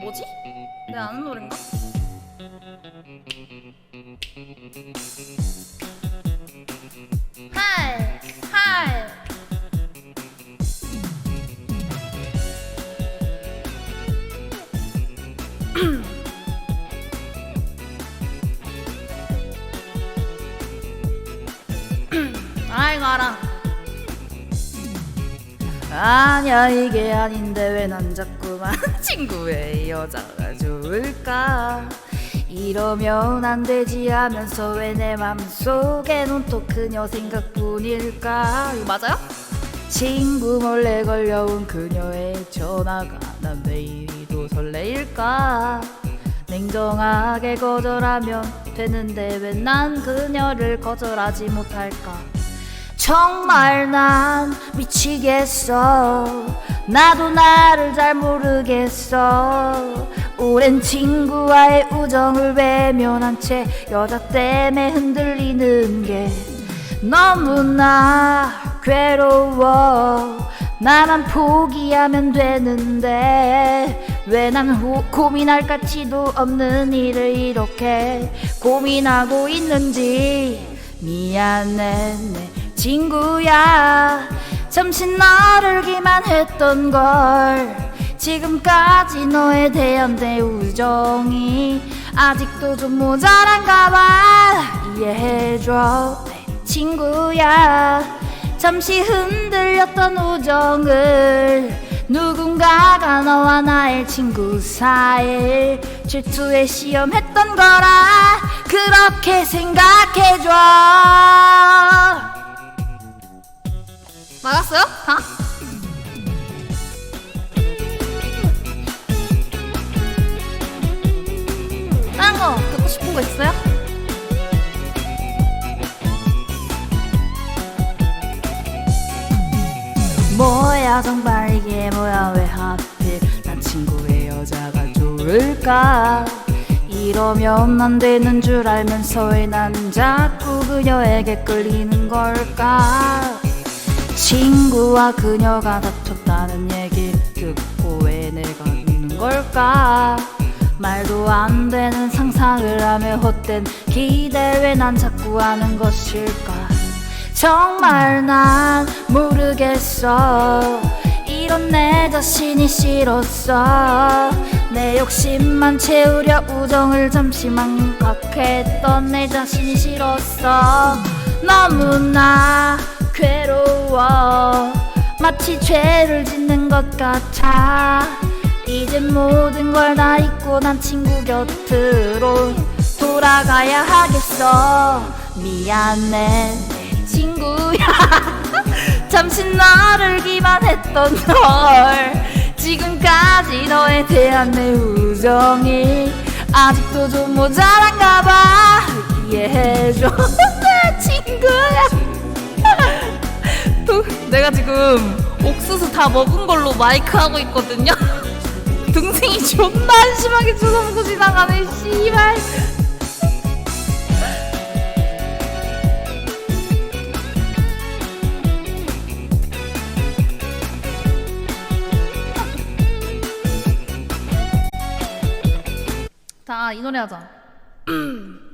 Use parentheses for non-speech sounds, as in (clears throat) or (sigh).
뭐지? 내가 아는 노래인가? 하이 하이 아이고 알아 아니야 이게 아닌데 왜 난 자꾸만 (laughs) 친구의 여자가 좋을까? 이러면 안 되지 하면서 왜 내 맘속에는 또 그녀 생각뿐일까? 이거 맞아요? 친구 몰래 걸려온 그녀의 전화가 난 매일이도 설레일까? 냉정하게 거절하면 되는데 왜 난 그녀를 거절하지 못할까 정말 난 미치겠어. 나도 나를 잘 모르겠어. 오랜 친구와의 우정을 외면한 채 여자 때문에 흔들리는 게 너무나 괴로워. 나만 포기하면 되는데 왜 난 고민할 가치도 없는 일을 이렇게 고민하고 있는지. 미안해 내 친구야. 잠시 너를 기만했던 걸 지금까지 너에 대한 내 우정이 아직도 좀 모자란가 봐. 이해해줘. 내 친구야. 잠시 흔들렸던 우정을 누군가가 너와 나의 친구 사이를 질투에 시험했던 거라 그렇게 생각해줘 나갔어요? 다? 다른 거 듣고 싶은 거 있어요? 뭐야 정말 이게 뭐야 왜 하필 난 친구의 여자가 좋을까 이러면 안 되는 줄 알면서 왜 난 자꾸 그녀에게 끌리는 걸까 친구와 그녀가 다퉜다는 얘기 듣고 왜 내가 웃는 걸까? 말도 안 되는 상상을 하며 헛된 기대 왜 난 자꾸 하는 것일까? 정말 난 모르겠어. 이런 내 자신이 싫었어. 내 욕심만 채우려 우정을 잠시 망각했던 내 자신이 싫었어. 너무나 괴로워. 마치 죄를 짓는 것 같아. 이젠 모든 걸 다 잊고 난 친구 곁으로 돌아가야 하겠어. 미안해 내 친구야. (laughs) 잠시 너를 기만했던 걸 지금까지 너에 대한 내 우정이 아직도 좀 모자란가 봐. 이해해줘. (laughs) 내 친구야 또 내가 지금 옥수수 다 먹은 걸로 마이크 하고 있거든요. (laughs) 동생이 존나 한심하게 쳐다보고 지나가네 씨발. 자 이 노래 하자 (clears throat)